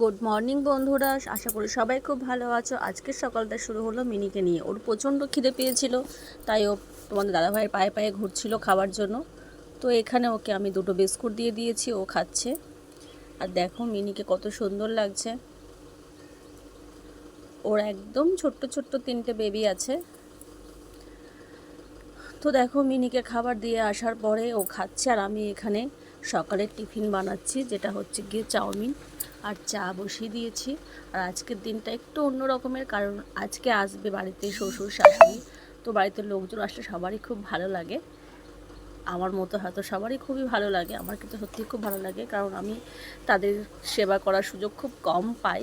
Good morning বন্ধুরা। আশা করি সবাই খুব ভালো আছো। আজকের সকালটা শুরু হলো মিনিকে নিয়ে। ওর প্রচণ্ড খিদে পেয়েছিল, তাই ও তোমাদের দাদাভাইয়ের পায়ে পায়ে ঘুরছিল খাওয়ার জন্য। তো এখানে ওকে আমি দুটো বিস্কুট দিয়ে দিয়েছি, ও খাচ্ছে। আর দেখো মিনিকে কত সুন্দর লাগছে। ওর একদম ছোট্ট ছোট্ট তিনটে বেবি আছে। তো দেখো মিনিকে খাবার দিয়ে আসার পরে ও খাচ্ছে আর আমি এখানে সকালের টিফিন বানাচ্ছি, যেটা হচ্ছে গিয়ে চাউমিন আর চা বসিয়ে দিয়েছি। আর আজকের দিনটা একটু অন্য রকমের, কারণ আজকে আসবে বাড়িতে শ্বশুর, শাশুড়ি। তো বাড়িতে লোকজন আসলে সবারই খুব ভালো লাগে। আমার মতো হয়তো সবারই খুবই ভালো লাগে, আমার কিন্তু সত্যিই খুব ভালো লাগে, কারণ আমি তাদের সেবা করার সুযোগ খুব কম পাই।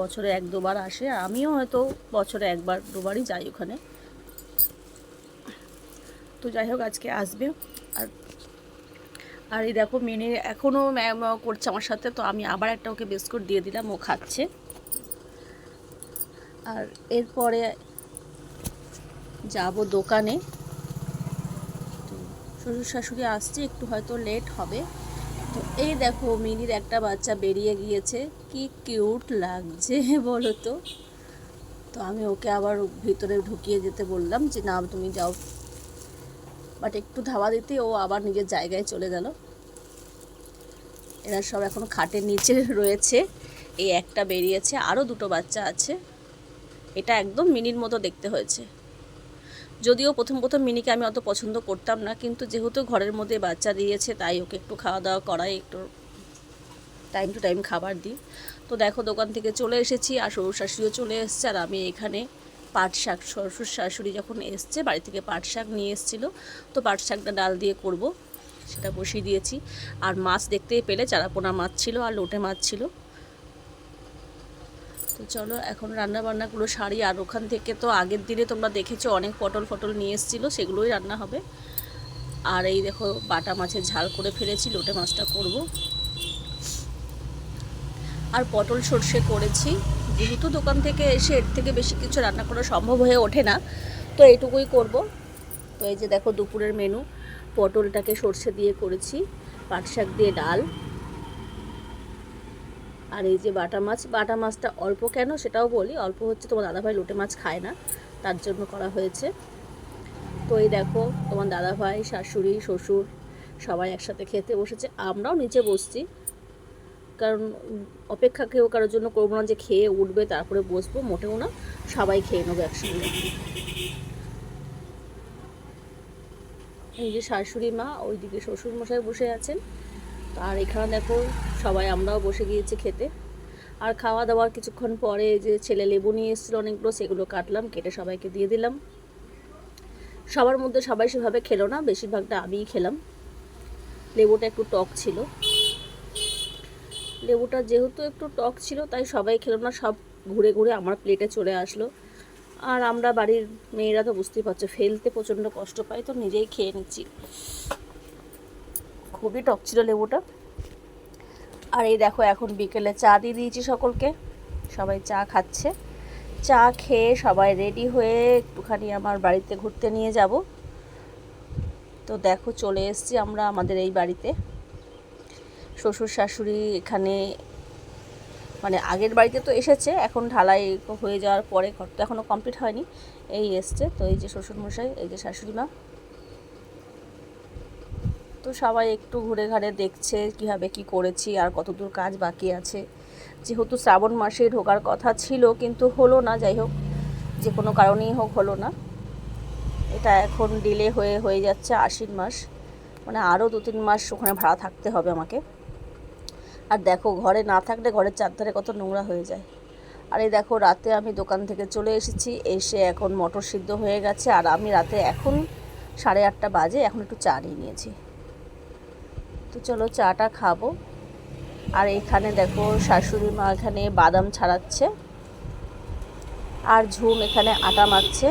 বছরে এক দুবার আসে আমিও হয়তো বছরে একবার, দুবারই যাই ওখানে। তো যাই হোক, আজকে আসবে। আর আর এই দেখো মেনে এখনও করছে আমার সাথে, তো আমি আবার একটা ওকে বিস্কুট দিয়ে দিলাম, ও খাচ্ছে। আর এরপরে যাব দোকানে। শ্বশুর শাশুড়ি আসছে, একটু হয়তো লেট হবে। তো এই দেখো মিনির একটা বাচ্চা বেরিয়ে গিয়েছে, কি কিউট লাগছে বলো তো। তো আমি ওকে আবার ভিতরে ঢুকিয়ে যেতে বললাম যে না তুমি যাও। বাট একটু ধাওয়া দিতে ও আবার নিজের জায়গায় চলে গেল। এরা সব এখন খাটের নিচে রয়েছে। এই একটা বেরিয়েছে আরও দুটো বাচ্চা আছে। এটা একদম মিনির মতো দেখতে হয়েছে। যদিও প্রথম প্রথম মিনিকে আমি অত পছন্দ করতাম না, কিন্তু যেহেতু ঘরের মধ্যে বাচ্চা দিয়েছে, তাই ওকে একটু খাওয়া দাওয়া করাই, একটু টাইম টু টাইম খাবার দিই। তো দেখো দোকান থেকে চলে এসেছি আর শ্বশুর শাশুড়িও চলে এসছে আর আমি এখানে পাট শাক শ্বশুর শাশুড়ি যখন এসছে, বাড়ি থেকে পাট শাক নিয়ে এসেছিল, তো পাট শাকটা ডাল দিয়ে করব, সেটা বসিয়ে দিয়েছি। আর মাছ দেখতেই পেলে, চারাপোনা মাছ ছিল আর লোটে মাছ ছিল। তো চলো, এখন রান্না বান্নাগুলো সারি, আর ওখান থেকে তো আগের দিনে তোমরা দেখেছ, অনেক পটল ফটল নিয়ে এসেছিল, সেগুলোই রান্না হবে। আর এই দেখো, বাটা মাছের ঝাল করে ফেলেছি, লোটে মাছটা করব। আর পটল সর্ষে করেছি। যেহেতু দোকান থেকে এসে এর থেকে বেশি কিছু রান্না করা সম্ভব হয়ে ওঠে না, তো এইটুকুই করব। তো এই যে দেখো দুপুরের মেনু পটলটাকে সর্ষে দিয়ে করেছি, পাট শাক দিয়ে ডাল, আর এই যে বাটা মাছ, বাটা মাছটা অল্প কেন সেটাও বলি, অল্প হচ্ছে তোমার দাদাভাই লোটে মাছ খায় না, তার জন্য করা হয়েছে। তো এই দেখো তোমার দাদাভাই, শাশুড়ি, শ্বশুর সবাই একসাথে খেতে বসেছে, আমরাও নিচে বসছি। কারণ অপেক্ষা কেউ কারোর জন্য করব না যে খেয়ে উঠবে, তারপরে বসবো, মোটেও না, সবাই খেয়ে নেব একসঙ্গে। এই যে শাশুড়ি মা, ওইদিকে শ্বশুর মশাই বসে আছেন। আর এখানে দেখো, সবাই আমরাও বসে গিয়েছি খেতে। আর খাওয়া দাওয়ার কিছুক্ষণ পরে যে ছেলে লেবু নিয়ে এসেছিল অনেকগুলো, সেগুলো কাটলাম, কেটে সবাইকে দিয়ে দিলাম। সবার মধ্যে সবাই সেভাবে খেলো না, বেশিরভাগটা আমিই খেলাম। লেবুটা একটু টক ছিল। লেবুটা যেহেতু একটু টক ছিল, তাই সবাই খেলো না, সব ঘুরে ঘুরে আমার প্লেটে চলে আসলো। আর আমরা বাড়ির মেয়েরা তো বুঝতেই পারছ, ফেলতে প্রচণ্ড কষ্ট পাই, তো নিজেই খেয়ে নিচ্ছি। খুবই টক ছিল লেবুটা। আর এই দেখো, এখন বিকেলে চা দিয়ে দিয়েছি সকলকে। সবাই চা খাচ্ছে। চা খেয়ে সবাই রেডি হয়ে একটুখানি আমার বাড়িতে ঘুরতে নিয়ে যাব। তো দেখো, চলে এসেছি আমরা আমাদের এই বাড়িতে। শ্বশুর শাশুড়ি এখানে মানে আগের বাড়িতে তো এসেছে, এখন ঢালাই হয়ে যাওয়ার পরে ঘর তো এখনও কমপ্লিট হয়নি, এই এসছে। তো এই যে শ্বশুরমশাই, এই যে শাশুড়ি মা তো সবাই একটু ঘুরে ঘাড়ে দেখছে কীভাবে কি করেছি, আর কতদূর কাজ বাকি আছে। যেহেতু শ্রাবণ মাসে ঢোকার কথা ছিল, কিন্তু হলো না, যাই হোক, যে কোনো কারণেই হোক হলো না। এটা এখন ডিলে হয়ে হয়ে যাচ্ছে আশ্বিন মাস। মানে আরও দু তিন মাস ওখানে ভাড়া থাকতে হবে আমাকে। আর দেখো, ঘরে না থাকলে ঘরের চারধারে কত নোংরা হয়ে যায়। আর এই দেখো, রাতে আমি দোকান থেকে চলে এসেছি, এসে এখন মটর সিদ্ধ হয়ে গেছে, আর আমি রাতে এখন সাড়ে আটটা বাজে, এখন একটু চা নিয়ে নিয়েছি। তো চলো চাটা খাব। আর এখানে দেখো, শাশুড়ি মা এখানে বাদাম ছাড়াচ্ছে, আর ঝুম এখানে আটা মাখছে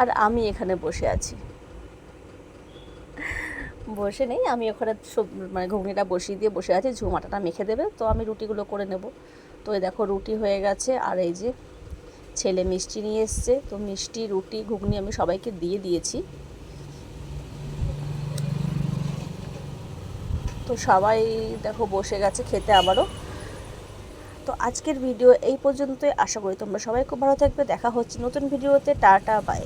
আর আমি এখানে বসে আছি। বসে নেই, আমি ওখানে সব মানে ঘুগনিটা বসিয়ে দিয়ে বসে আছি ঝুম আটাটা মেখে দেবে, তো আমি রুটিগুলো করে নেব। তো এই দেখো রুটি হয়ে গেছে, আর এই যে ছেলে মিষ্টি নিয়ে এসছে, তো মিষ্টি, রুটি, ঘুগনি আমি সবাইকে দিয়ে দিয়েছি। তো সবাই দেখো বসে গেছে খেতে আবারও। তো আজকের ভিডিও এই পর্যন্তই, আশা করি তোমরা সবাই খুব ভালো থাকবে, দেখা হচ্ছে নতুন ভিডিওতে, টাটা বাই